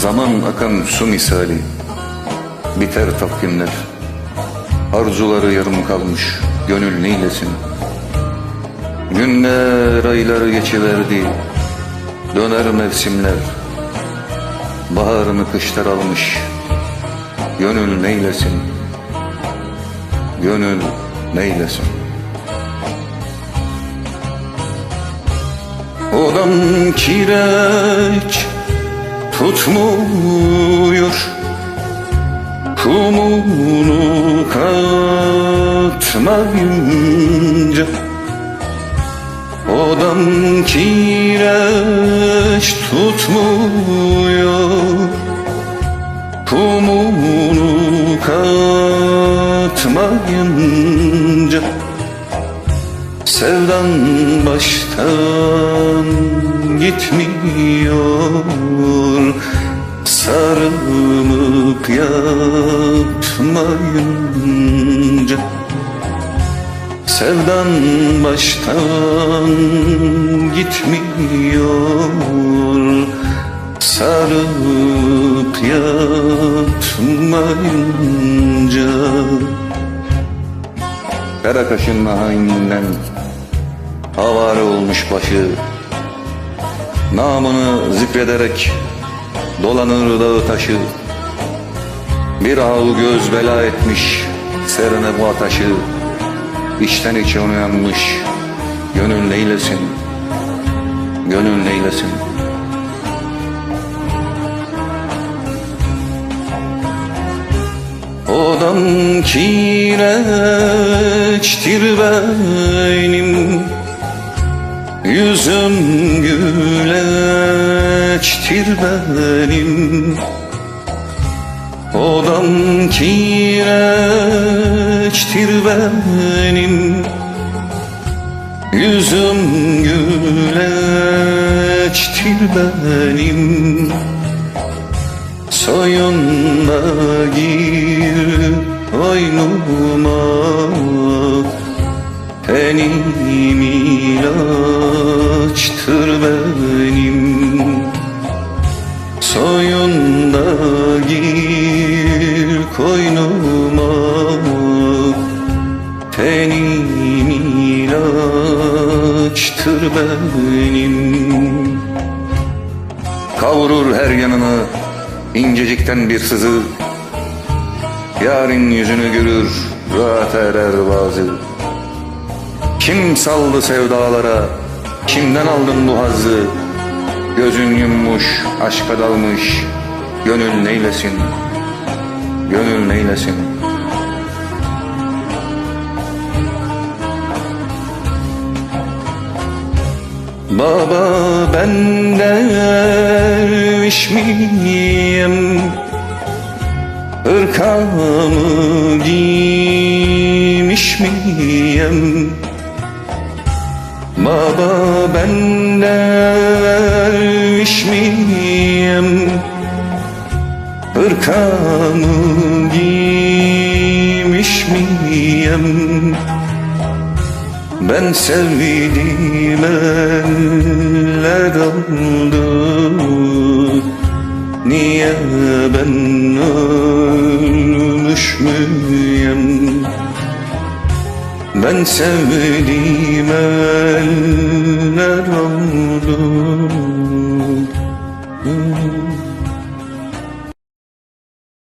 Zaman akan su misali. Biter takvimler Arzuları yarım kalmış Gönül neylesin? Günler aylar geçiverdi Döner mevsimler. Baharını kışlar almış Gönül neylesin? Gönül neylesin? Odam kireç tutmuyor Kumunu katmayınca Odam kireç tutmuyor. Kumunu katmayınca Sevdan baştan gitmiyor Sevdan baştan gitmiyor. Sarılıp yatmayınca Kara kaşın haininden Havare olmuş başı Namını zikrederek Dolanır dağı taşı Bir avu göz bela etmiş Serine bu ataşı İçten içe onu yanmış Gönül neylesin Gönül neylesin Odam kireçtir benim Yüzüm güleçtir benim Odam kireçtir benim. Yüzüm güleçtir benim. Soyunma gir oynuma Tenim ilaçtır benim. Soyunda benim Kavurur her yanını incecikten bir sızı. Yarın yüzünü görür rahat erer bazı Kim saldı sevdalara Kimden aldın bu hazzı? Gözün yummuş aşka dalmış Gönül neylesin? Gönül neylesin Baba ben derviş miyim? Irkamı giymiş miyim? Baba ben derviş miyim? Irkamı giymiş miyim? Ben sevdiğim ölmüş müyüm Ben sevdiğim eller